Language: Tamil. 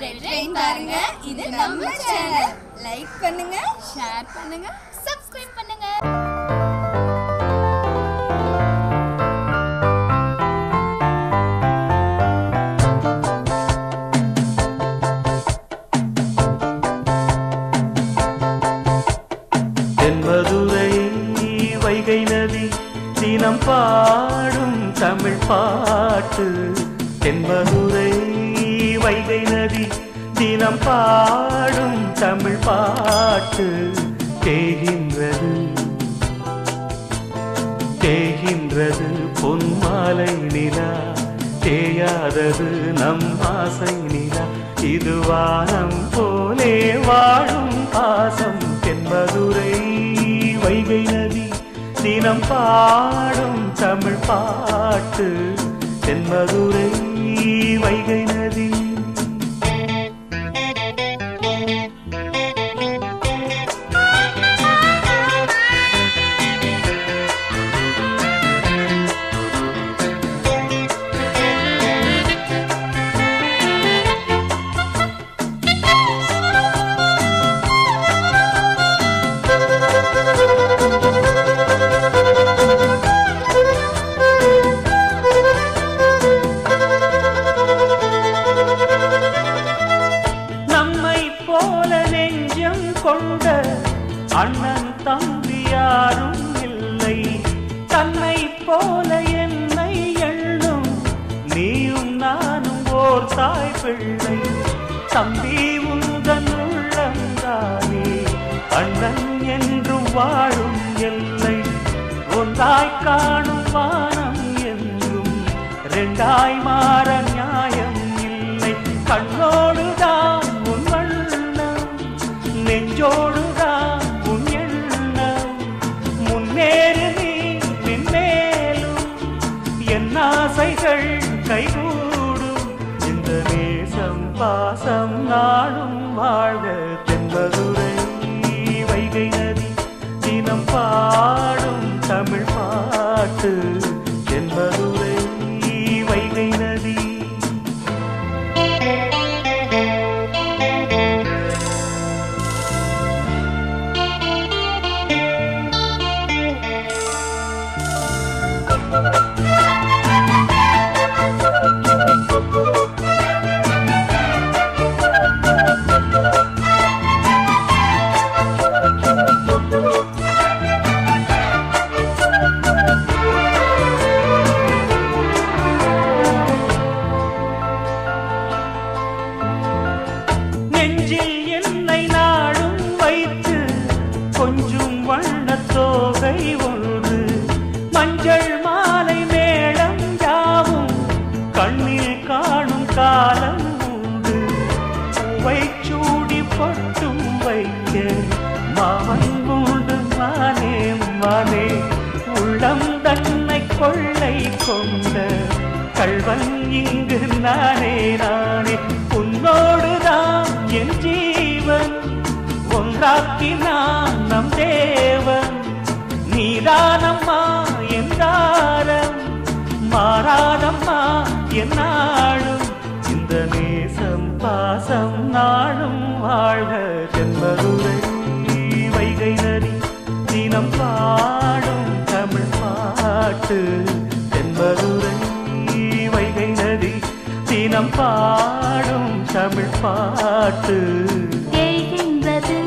ரெட் பாருங்க இது நம்ம சேனல் லைக் பண்ணுங்க. ஷேர் பண்ணுங்க. சப்ஸ்கிரைப் பண்ணுங்க. வைகை நதி தினம் பாடும் தமிழ் பாட்டு. தென்மதுரை வைகை நதி தினம் பாடும் தமிழ் பாட்டு தேகின்றது. தேகின்றது பொன்மாலை நிலா தேயாதது நம் ஆசை நிலா. இது வானம் போலே வாழும் பாசம் தென்மதுரை. வைகை நதி தினம் பாடும் தமிழ் பாட்டு தென்மதுரை. வைகை நதி யாரும் இல்லை. தன்னை போல என்னை எண்ணும். நீயும் நானும் ஓர் தாய் பிள்ளை. தம்பி உந்தன் உள்ளந்தானே. அண்ணன் என்று வாழும் எல்லை. ஒன்றாய் காணும் வானம் என்றும். ரெண்டாய் மாற நியாயம் இல்லை. கண்ணோடுதான் உன் வண்ணம். நெஞ்சோடு ஆசைகள் கைகூடும். இந்த நேசம் பாசம் நாடும் வாழ்க தென்பதுரை வைகை நதி தினம் பாடும் தமிழ் பாட்டு. தோகை ஒன்று. மஞ்சள் மாலை மேளம் யாவும் கண்ணில் காணும் காலம் உண்டு. பூவை சூடி பட்டும் வைக்க மாமன் உண்டு மானே மானே. உள்ளம் தன்னை கொள்ளை கொண்ட கல்வன் இங்கு நானே நானே. உன்னோடுதான் என் ஜீவன். ஒன்றாக்கினான் நம் தேவன். நீதானம்மா என்றாரம் மாறாதம்மா என் இந்த நேசம் பாசம் நாளும் வாழ்க ஜென்மதுரை வைகை நரி தினம் பாடும் தமிழ் பாட்டு. தென்மதுரை வைகை நதி தினம் பாடும் தமிழ் பாட்டு. தேய்கின்றது